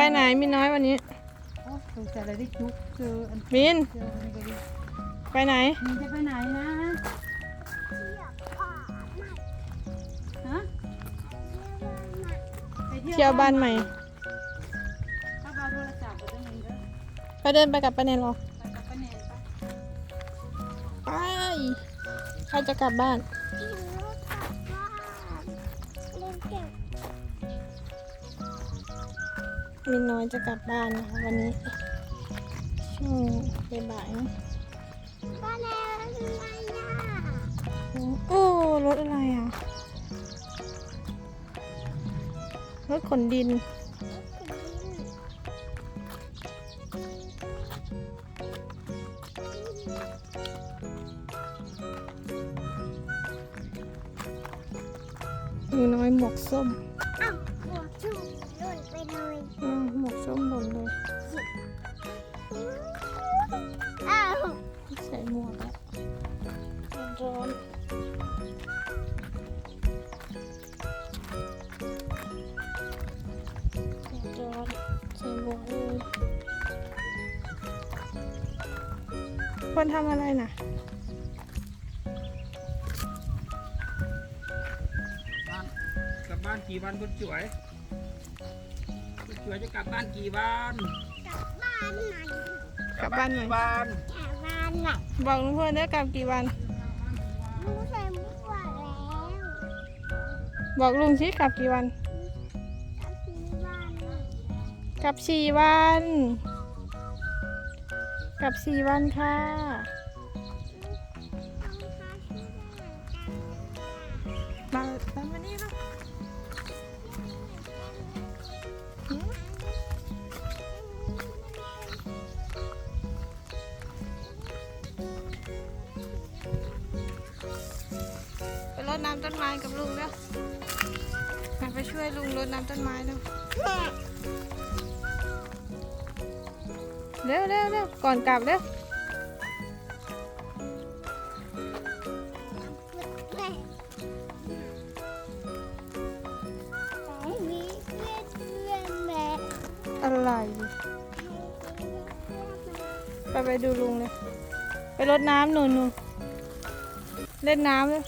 ไปไหนมินน้อยวันนี้โอ้สงสัยอะไรได้จุกเจออันมินเจออันนี้ก็ดีไปไหน มินจะไปไหนนะฮะไปเที่ยวบ้านใหม่ถ้าเอาโทรศัพท์ไปได้มินเด้อไปเดินไปกับป้าแนนเหรอไปกับป้าแนนไป ไปใครจะกลับบ้าน มินน้อยจะกลับบ้านนะคะวันนี้ช่วงบ่ายๆนะโอ้รถอะไรอะรถขนดินหนูน้อยหมวกส้ม คนทำอะไรน่ะบ้านกลับบ้านกี่วันคุณจ๋วยคุณจ๋วยจะกลับบ้านกี่วันกลับบ้านไหมกี่วันบอกลุงเพื่อนได้กลับกี่วันบอกลุงสิกลับกี่วัน กลับสี่วันกลับสี่วัน ค่ะ มามามานี่ครับหืมไปรดน้ำต้นไม้กับลุงแล้วมาไปช่วยลุงรดน้ำต้นไม้แล้ว เร็วเร็วเร็วก่อนกลับเร็วอะไรไปไปดูลุงเลย ไปรดน้ำหนูหนูเล่นน้ำเลย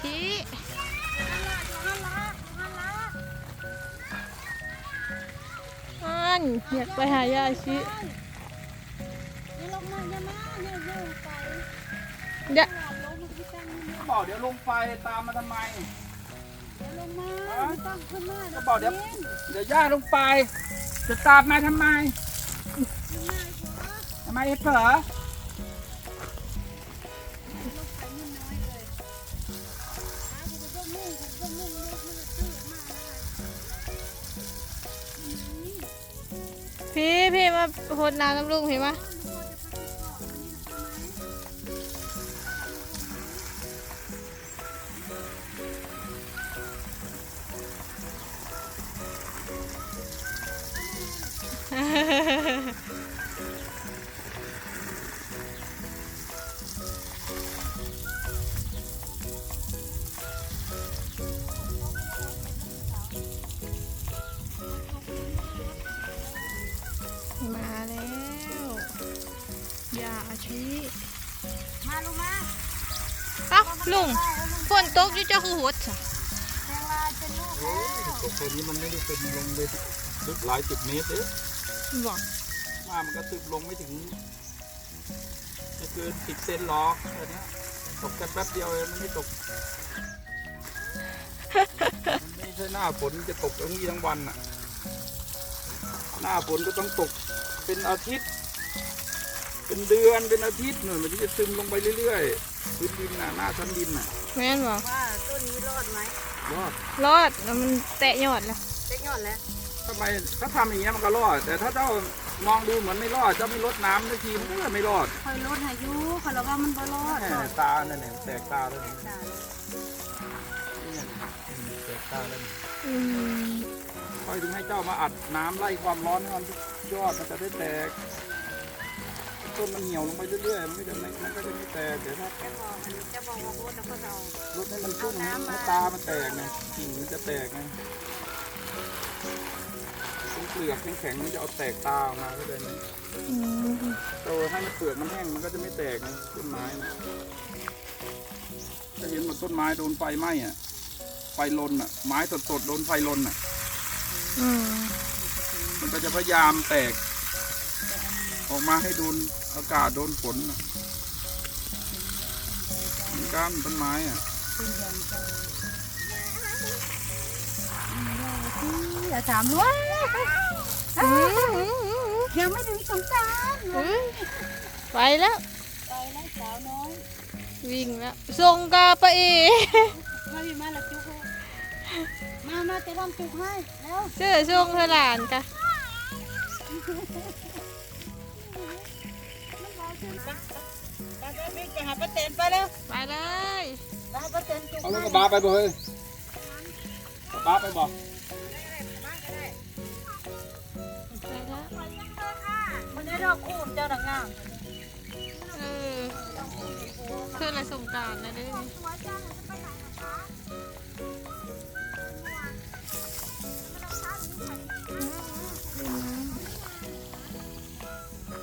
ชี้อันอยากไปหายายชี้เดี๋ยวก็บอกเดี๋ยวลงไปตามมาทำไมก็บอกเดี๋ยวเดี๋ยวย่าลงไป จะตามมาทำไมทำไมเอฟเหรอ พี่พี่มาพดน้ำน้ำลุงเห็นไห อย่าชี้มาลูกมาเอ้าลุงฝนตกอยู่เจ้าคือหดจ้ะแตงลาเป็นลูกโอ้ยตกตัวนี้มันไม่ได้เป็นลงเลยลึกหลายสิบเมตรเอ๊ะบอกมามันก็ตึกลงไม่ถึงไม่เกินสิบเซนหรอกแค่เนี้ยตกแค่แป๊บเดียวเองมันไม่ตก มันไม่ใช่หน้าฝนจะตกทั้งวี่ทั้งวันน่ะ หน้าฝนก็ต้องตกเป็นอาทิตย์ เป็นเดือนเป็นอาทิตย์หน่อยมันถึงจะซึมลงไปเรื่อยๆพื้นดินน่ะหน้าชั้นดินน่ะแม่นบอกว่าต้นนี้รอดไหมรอดรอดแล้วมันแตะยอดแล้วเจ๊ยอดแล้วทำไมถ้าทำอย่างเงี้ยมันก็รอด แต่ถ้าเจ้ามองดูเหมือนไม่รอดเจ้าไม่ลดน้ำสักทีมันก็ไม่รอดคอยรถหายุคอยระว่ามันบ่รอดแหรอม่ดตาเนี่ยเนี่ยแตกตาแล้วเนี่ยจ้ะเนี่ยแตกตาแล้วเนี่ยอืมค่อยถึงให้เจ้ามาอัดน้ำไล่ความร้อนให้มันยอดมันจะได้แตก ต้นมันเหี่ยวลงไปเรื่อยๆ มันก็จะไม่มันก็จะไม่แตกเดี๋ยวถ้าจะบอกจะบอกว่าโคตรแล้วก็จะเอารดให้มันชุ่มนะให้ตามันแตกไงกิ่งมันจะแตกไงเป็นเปลือกแข็งๆมันจะเอาแตกตาออกมาก็เลยไหมอืมโตให้มันเปลือกมันแห้งมันก็จะไม่แตกนะต้นไม้นะถ้าเห็นเหมือนต้นไม้โดนไฟไหม้อะไฟลนอะไม้สดๆโดนไฟลนอะอืมมันก็จะพยายามแตกออกมาให้โดน อากาศโดนฝนน่ะเหมือนกันต้นไม้อะอย่าถามล้วนอืมอืมอืมยังไม่ถึงสงกรารอืมไปแล้ว ไปแล้วสาวน้อยวิ่งแล้วส่งกาปะเอมาพี่มาละจุกให้มามาจะทำจุกให้แล้วเสื้อส่งเธอหลานกะ ไปไปไปไปหาป้าเต็นไปแล้วไปเลยไปหาป้าเต็นจุกเอาให้ลูกกระบาไปบ่เฮ้ยกระบาไปบ่ไปแล้วมันได้ดอกคูณเจ้าดังงามเออเพื่อนอะไรสงกรารนะเด้อ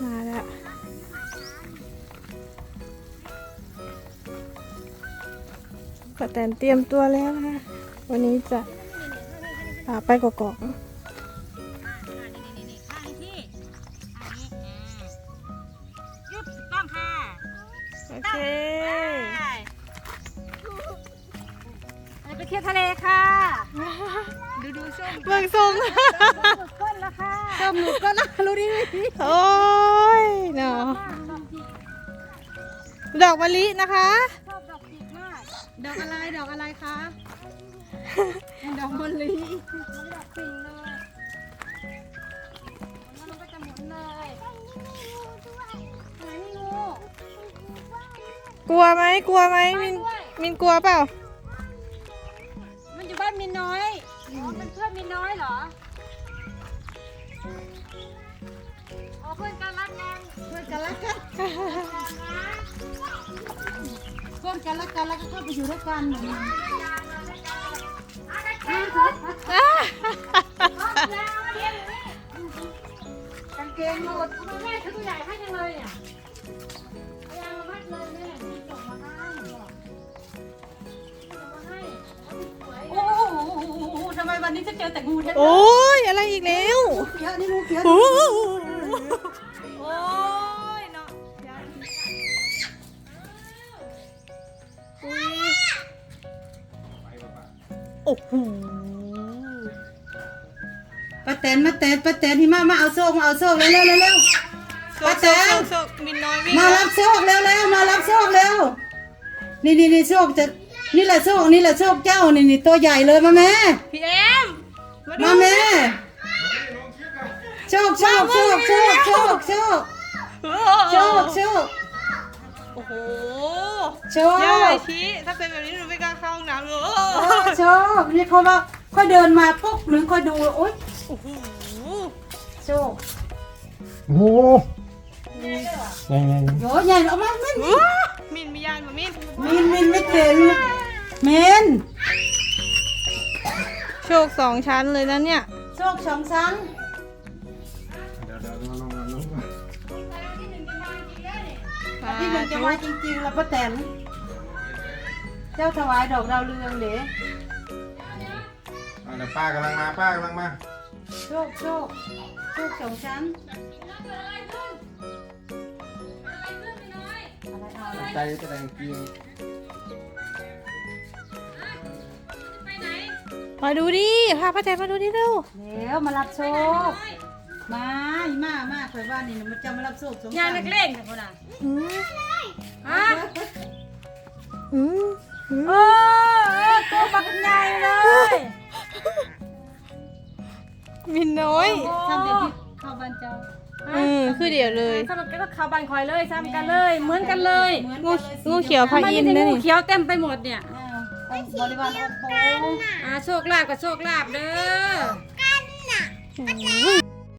มาแล้ว ป้าแตนเตรียมตัวแล้วนะคะวันนี้จะพาไปกอกนี่นี่นี่ข้างที่อันนี้ยึบต้องค่ะโอเคไปเที่ยวทะเลค่ะ ดูดูส้มเบิ่งทรงหลุดก้นแล้วค่ะส้มหลุดก้นแล้วรู้ดิโอ้ยเนาะดอกมะลินะคะ คะดอกมะลิมันดอกปิ่งเลยแล้วมันก็จะหมุนเลยไหนนี่งูกลัวไหมกลัวไหมมินมินกลัวเปล่า มันอยู่บ้านมินน้อยอ๋อเป็นเพื่อนมินน้อยเหรออ๋อเพื่อนกันรักกันเพื่อนกันรักกันเพื่อนกันรักกันแล้วก็เข้าไปอยู่ด้วยกันเหมือนกันกางเกงหมดทำไมแม่ซื้อตัวใหญ่ให้จังเลยเนี่ยพยายามมามัดเลยแม่ที่ส่งมาให้บอกส่งมาให้โอ้โหทำไมวันนี้จะเจอแต่งูแท้ๆโอ้ยอะไรอีกแล้วเขียวนี่งูเขียว โอ้ โอ้โหป้าแตนมาแตนป้าแตนที่มามาเอาโซ่มาเอาโซ่เร็วเร็วเร็วเร็ว ป้าแต๋วโซกมินน้อยวิ่งมารับโซ่เร็วเร็วมารับโซ่เร็วนี่นี่นี่โซ่จะนี่แหละโซ่นี่แหละโซ่เจ้านี่นี่ตัวใหญ่เลยมาแม่พี่เอ็มมาแม่โชคโชคโชคโชคโชคโชคโชคโชค โอ้โหโชย่าไปคชี้ถ้าเป็นแบบนี้หนูไม่กล้าเข้าห้องน้ำเลยเออโชคนี่เขาว่าค่อยเดินมาปุ๊บหรือค่อยดูโอ๊ยโอ้โหโชคโอ้โหยังไงโยใหญ่ออกมามินว้ามินมียานมามินมินมินไม่เต็นมินโชคสองชั้นเลยนะเนี่ยโชคสองชั้น ที่มันจะมาจริงๆแล้วป้าแตน เจ้าถวายดอกดาวเรืองเด้อะเดี๋ยวป้ากำลังมาป้ากำลังมาโชคโชคโชคสองชั้นอะไรเอาอะไรใจแสดงจริงมาดูดิพาป้าแตนมาดูดิเร็วเดี๋ยวมารับโชคมา อีมามาคอยว่านี่นะมันจะมารับโชคสงยางเล็กๆนะพ่อน่ะอืมฮะอืมอืมโอ้ยตัวบักใหญ่เลยมินน้อย ทำเดี๋ยวที่เข้าบ้านเจ้าอืมคือเดี๋ยวเลยสำหรับก็ข่าวบันคอยเลยซ้ำกันเลย เหมือนกันเลยเหมือนงูกันเลยงูเขียวพามันอิมีนแต่นะงูนี่เขียวเต็มไปหมดเนี่ย อ้าวต้องบริวารอบโพงอ่าโชคลาภกับโชคลาภเด้ออืม